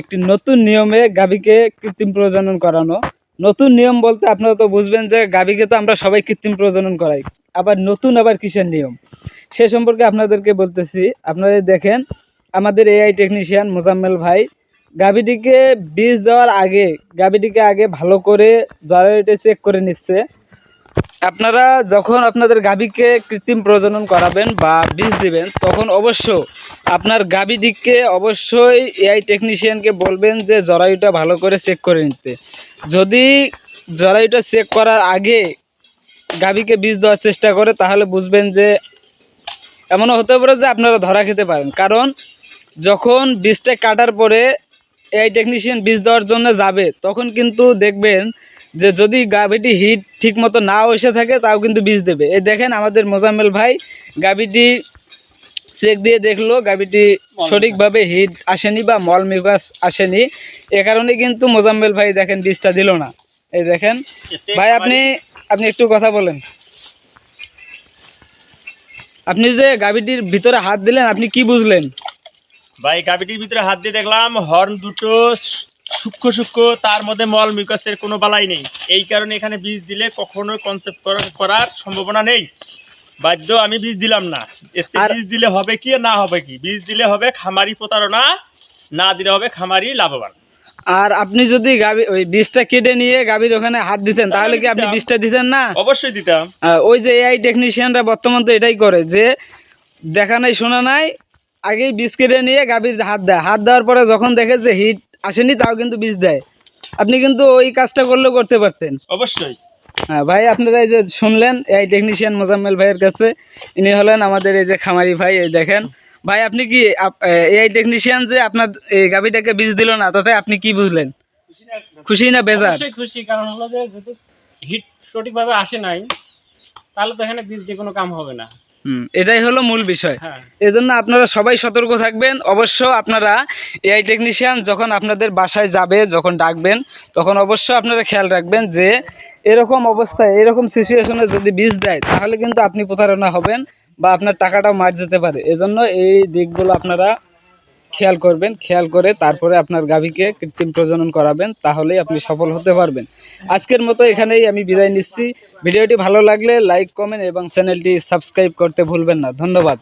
একটি নতুন নিয়মে গাভীকে কৃত্রিম প্রজনন করানো। নতুন নিয়ম বলতে আপনারা তো বুঝবেন যে গাভীকে তো আমরা সবাই কৃত্রিম প্রজনন করাই। আবার নতুন আবার কিসের নিয়ম? সে সম্পর্কে আপনাদেরকে বলতেছি। আপনারা দেখেন, আমাদের এআই টেকনিশিয়ান মোজাম্মেল ভাই, গাভীটিকে বীজ দেওয়ার আগে, গাভীটিকে আগে ভালো করে জরায়ুটা চেক করে নিচ্ছে। আপনারা যখন আপনাদের গাভীকে কৃত্রিম প্রজনন করাবেন বা বীজ দিবেন, তখন অবশ্য আপনার গাভীটিকে অবশ্যই এআই টেকনিশিয়ানকে বলবেন যে জরায়ুটা ভালো করে চেক করে নিতে। যদি জরায়ুটা চেক করার আগে গাভীকে বীজ দেওয়ার চেষ্টা করে, তাহলে বুঝবেন যে এমনও হতে পারে যে আপনারা ধরা খেতে পারেন। কারণ যখন বীজটা কাটার পরে এআই টেকনিশিয়ান বীজ দেওয়ার জন্য যাবে, তখন কিন্তু দেখবেন যে যদি গাভীটি হিট ঠিক মতো না এসে থাকে তাও কিন্তু বীজ দেবে। এই দেখেন আমাদের মোজাম্মেল ভাই গাভীটি চেক দিয়ে দেখল গাভীটি সঠিকভাবে হিট আসেনি বা মল মিউকাস আসেনি। এ কারণে কিন্তু মোজাম্মেল ভাই দেখেন বীজটা দিল না। এই দেখেন। ভাই আপনি আপনি একটু কথা বলেন। আপনি যে গাভীটির ভিতরে হাত দিলেন আপনি কি বুঝলেন? ভাই গাভিটির ভিতরে হাত দিয়ে দেখলাম হর্ন দুটো সূক্ষ্ম সূক্ষ্ম তার মধ্যে মল মিউকাসের কোনো বালাই নেই। এই কারণে এখানে বীজ দিলে কখনো কনসেপ্ট করার সম্ভাবনা নেই। বাধ্য আমি বীজ দিলাম না। বীজ দিলে হবে কি না হবে কি? বীজ দিলে হবে খামারি প্রতারণা না দিলে হবে খামারি লাভবান। আর আপনি যদি ওই বীজটা কেটে নিয়ে গাভীর ওখানে হাত দিতেন তাহলে কি আপনি বীজটা দিতেন না? অবশ্যই দিতাম। ওই যে এআই টেকনিশিয়ানরা বর্তমান তো এটাই করে যে দেখা নাই শোনা নাই আগেই বীজ কেটে নিয়ে গাভীর হাত দেয়। হাত দেওয়ার পরে যখন দেখে যে হিট আসেনি তাও কিন্তু বীজ দেয়। আপনি কিন্তু ওই কাজটা করলেও করতে পারতেন। অবশ্যই। হ্যাঁ ভাই আপনারা এই যে শুনলেন এই টেকনিশিয়ান মোজাম্মেল ভাইয়ের কাছে ইনি হলেন আমাদের এই যে খামারি ভাই এই দেখেন। ভাই আপনি কি এআই টেকনিশিয়ান যে আপনার এই গাভীটাকে বীজ দিল না তাতে আপনি কি বুঝলেন? খুশি না বেজার? খুশি কারণ হলো যে যদি হিট সঠিকভাবে আসে নাই তাহলে তো এখানে বীজ দিয়ে কোনো কাম হবে না। এটাই হলো মূল বিষয়। হ্যাঁ। এজন্য আপনারা সবাই সতর্ক থাকবেন। অবশ্য আপনারা এআই টেকনিশিয়ান যখন আপনাদের বাসায় যাবে যখন ডাকবেন তখন অবশ্য আপনারা খেয়াল রাখবেন যে এরকম অবস্থায় এরকম সিচুয়েশনে যদি বীজ দেয় তাহলে কিন্তু আপনি প্রতারণা হবেন বা আপনার টাকাটাও মার যেতে পারে। এজন্য এই দিকগুলো আপনারা খেয়াল করবেন, খেয়াল করে তারপরে আপনার গাভীকে কৃত্রিম প্রজনন করাবেন, তাহলেই আপনি সফল হতে পারবেন। আজকের মতো এখানেই আমি বিদায় নিচ্ছি। ভিডিওটি ভালো লাগলে লাইক, কমেন্ট এবং চ্যানেলটি সাবস্ক্রাইব করতে ভুলবেন না। ধন্যবাদ।